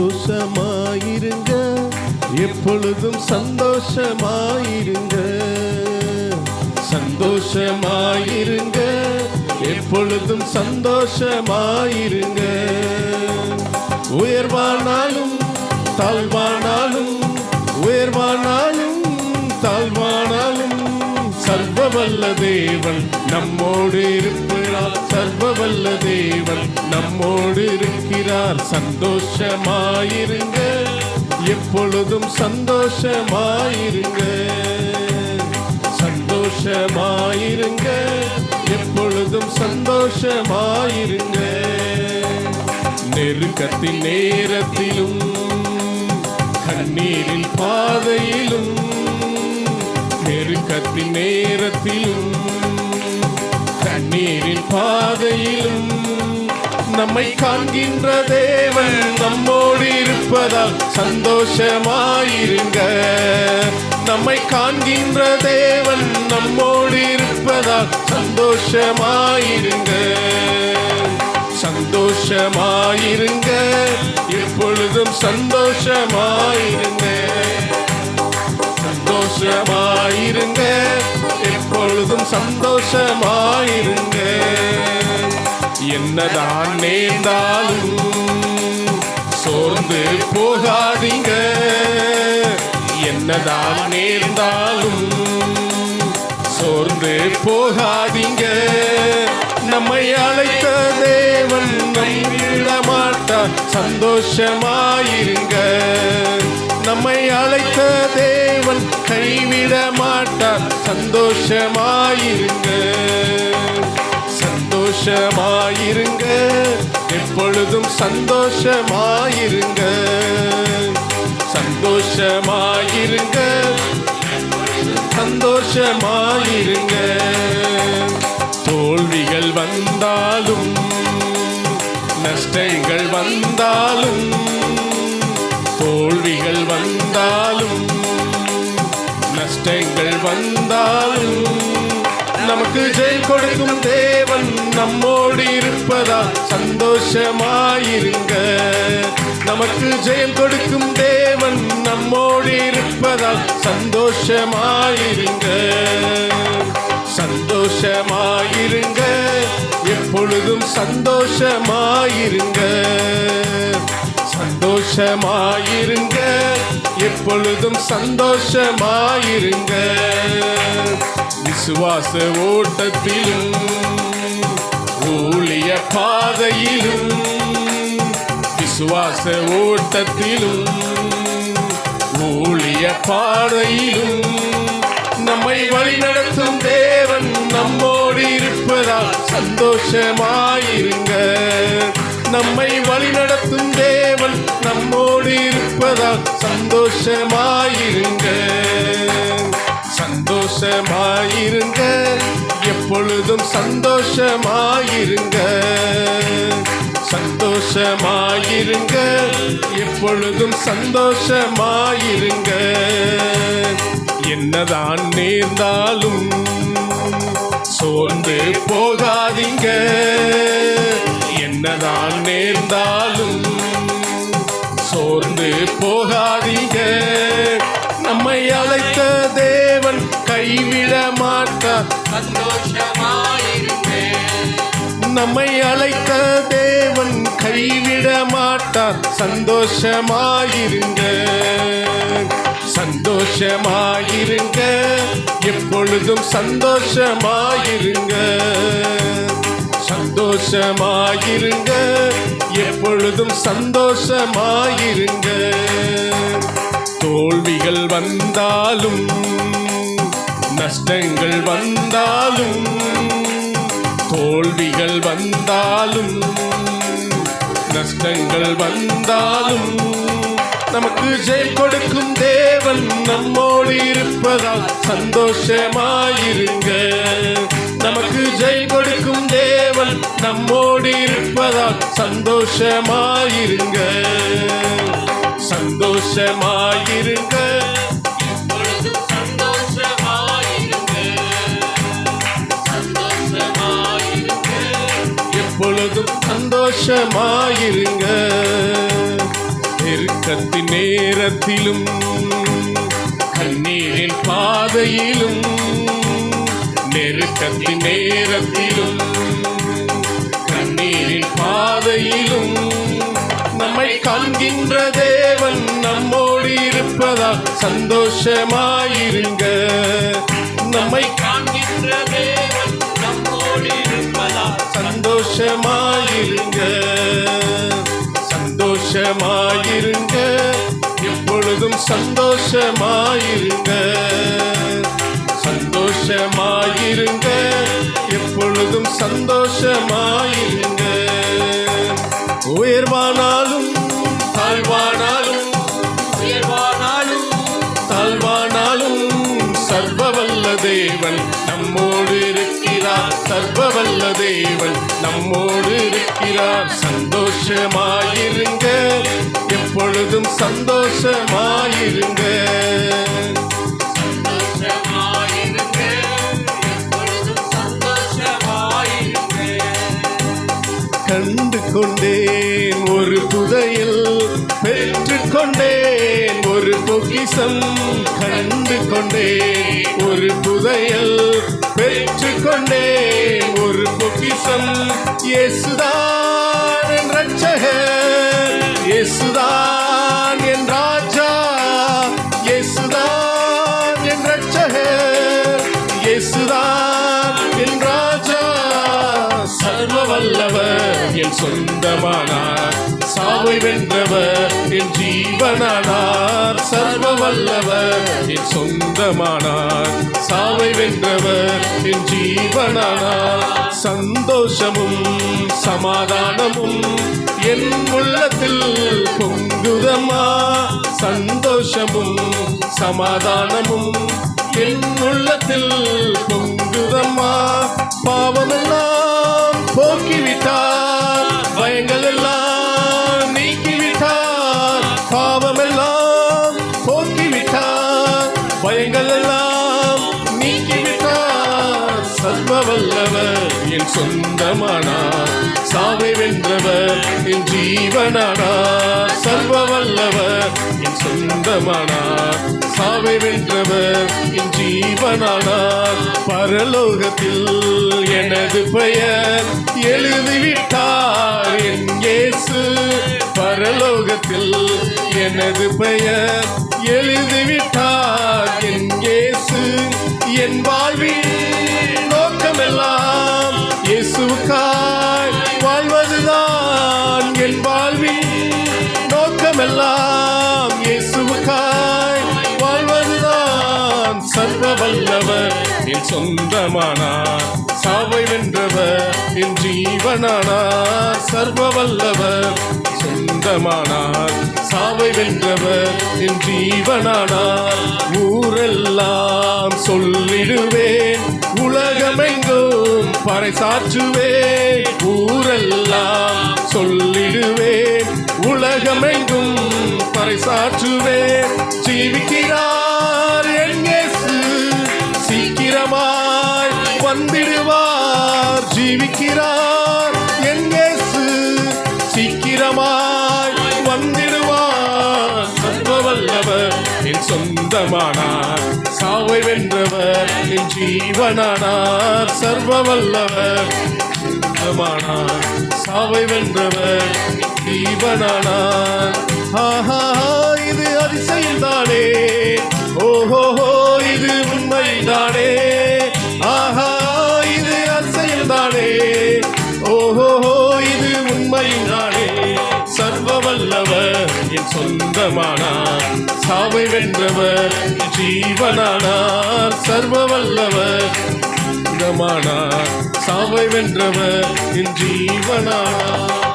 சந்தோஷமாயிருங்க. எப்பொழுதும் சந்தோஷமாயிருங்க. சந்தோஷமாயிருங்க. எப்பொழுதும் சந்தோஷமாயிருங்க. உயர்வானாலும் தாழ்வானாலும் உயர்வானாலும் தாழ்வானாலும் சர்வவல்ல தேவன் நம்மோடு இருக்கிறார். சர்வவல்ல தேவன் நம்மோடு இருக்கிறார். சந்தோஷமாயிருங்க. எப்பொழுதும் சந்தோஷமாயிருங்க. சந்தோஷமாயிருங்க. எப்பொழுதும் சந்தோஷமாயிருங்க. நெருக்கத்தின் நேரத்திலும் கண்ணீரில் பாதையிலும் நேரத்திலும் கண்ணீரின் பாதையிலும் நம்மை காண்கின்ற தேவன் நம்மோடு இருப்பதால் சந்தோஷமாயிருங்க. நம்மை காண்கின்ற தேவன் நம்மோடு இருப்பதால் சந்தோஷமாயிருங்க. சந்தோஷமாயிருங்க. எப்பொழுதும் சந்தோஷமாயிருங்க. சந்தோஷமாயிருங்க. எப்பொழுதும் சந்தோஷமாயிருங்க. என்னதான் நேர்ந்தாலும் சோர்ந்து போகாதீங்க. என்னதான் நேர்ந்தாலும் சோர்ந்து போகாதீங்க. நம்மை அழைத்த தேவன் மாட்டான் சந்தோஷமாயிருங்க. நம்மை அழைத்த தேவன் கைவிட மாட்டார். சந்தோஷமாயிருங்க. சந்தோஷமாயிருங்க. எப்பொழுதும் சந்தோஷமாயிருங்க. சந்தோஷமாயிருங்க. சந்தோஷமாயிருங்க. தோல்விகள் வந்தாலும் கஷ்டங்கள் வந்தாலும் நமக்கு ஜெய் கொடுக்கும் தேவன் நம்மோடு இருப்பதா சந்தோஷமாயிருங்க. நமக்கு ஜெயம் கொடுக்கும் தேவன் நம்மோடு இருப்பதால் சந்தோஷமாயிருங்க. சந்தோஷமாயிருங்க. எப்பொழுதும் சந்தோஷமாயிருங்க. சந்தோஷமாயிருங்க. எப்பொழுதும் சந்தோஷமாயிருங்க. விசுவாச ஓட்டத்திலும் ஊழிய பாதையிலும் விசுவாச ஓட்டத்திலும் ஊழிய பாதையிலும் நம்மை வழிநடத்தும் தேவன் நம்மோடு இருப்பதால் சந்தோஷமாயிருங்க. நம்மை வழிநடத்தும் தேவன் நம்மோடு இருப்பதால் சந்தோஷமாயிருங்க. சந்தோஷமாயிருங்க. எப்பொழுதும் சந்தோஷமாயிருங்க. சந்தோஷமாயிருங்க. எப்பொழுதும் சந்தோஷமாயிருங்க. என்னதான் நேர்ந்தாலும் சோர்ந்து போகாதீங்க. என்னதான் நேர்ந்தாலும் சோர்ந்து போகாதீங்க. நம்மை அழைத்த தேவன் கைவிட மாட்டார் நம்மை அழைத்த தேவன் கைவிட மாட்டார் சந்தோஷமாயிருங்க. சந்தோஷமாயிருங்க. எப்பொழுதும் சந்தோஷமாயிருங்க. சந்தோஷமாயிருங்க. எப்பொழுதும் சந்தோஷமாயிருங்க. தோல்விகள் வந்தாலும் நஷ்டங்கள் வந்தாலும் தோல்விகள் வந்தாலும் நஷ்டங்கள் வந்தாலும் நமக்கு ஜெயம் கொடுக்கும் தேவன் நம்மோடு இருப்பதால் சந்தோஷமாயிருங்க. நமக்கு ஜெயம் கொடுக்கும் நம்மோடு இருப்பதால் சந்தோஷமாயிருங்க. சந்தோஷமாயிருங்க. எப்பொழுதும் சந்தோஷமாயிருங்க. சந்தோஷமாயிருங்க. நெருக்கத்தின் நேரத்திலும் கண்ணீரின் பாதையிலும் நெருக்கத்தின் நேரத்திலும் நீரின் பாதையிலும் நம்மை காண்கின்ற தேவன் நம்மோடு இருப்பதால் சந்தோஷமாயிருங்க. நம்மை காண்கின்ற தேவன் நம்மோடு இருப்பதால் சந்தோஷமாயிருங்க. சந்தோஷமாயிருங்க. எப்பொழுதும் சந்தோஷமாயிருங்க. சந்தோஷமா சர்வவல்ல தேவன் நம்மோடு இருக்கிறார். சந்தோஷமாயிருங்க எப்பொழுதும் சந்தோஷமாயிருங்க சந்தோஷமாயிருங்க கண்டு கொண்டேன் ஒரு புதையல் பெற்றுக்கொண்டேன். ஒரு பொக்கிசம் கண்டு கொண்டேன் ஒரு புதையல் பெற்றுக்கொண்டேன். ஒரு பொக்கிசம் இயேசுதான் என் ரட்சகர் இயேசுதான் சாவை வென்றவர் என் ஜீவனானார் சர்வ வல்லவர் என் சொந்தமானார். சாவை வென்றவர் என் ஜீவனானார். சந்தோஷமும் சமாதானமும் என் உள்ளத்தில் பொங்குதமா சந்தோஷமும் சமாதானமும் வல்லவர் என் சொந்தமானார் சாவை வென்றவர் என் ஜீவனானார் சர்வ வல்லவர் என் சொந்தமானார் சாவை வென்றவர் என் ஜீவனானார் பரலோகத்தில் எனது பெயர் எழுதிவிட்டார் என் இயேசு. பரலோகத்தில் எனது பெயர் எழுதிவிட்டார் என் இயேசு. என் வாழ்வில் இயேசுக்காய் வாழ்வதுதான் என் வாழ்வின் நோக்கமெல்லாம் இயேசுக்காய் வாழ்வதுதான் சர்வ வல்லவர். என் சொந்தமானார். சாவை வென்றவர். என் ஜீவனானார். சர்வ வல்லவர். சொந்தமானார். சாவை வென்றவர். என் ஜீவனானார். ஊரெல்லாம் சொல்லிடுவேன். பறைசாற்றுவேன் ஊரெல்லாம் சொல்லிடுவேன். உலகமெங்கும் பறைசாற்றுவேன் ஜீவிக்கிறார் என் சீக்கிரமாய் வந்திடுவார். ஜீவிக்கிறார் என் சீக்கிரமாய் வந்திடுவார். சர்வ வல்லவர் என் சொந்தமானார். சாவை வென்று ஜீவனானார் சர்வ வல்லவர் சுத்தமானார் சாவை வென்றவர் ஜீவனானார். ஆஹா இது அதிசயம் தானே ஓஹோ இது உண்மைதானே. வென்றவர் ஜீவனானார் சர்வ வல்லவர் சாவை வென்றவர். என் ஜீவனானார்.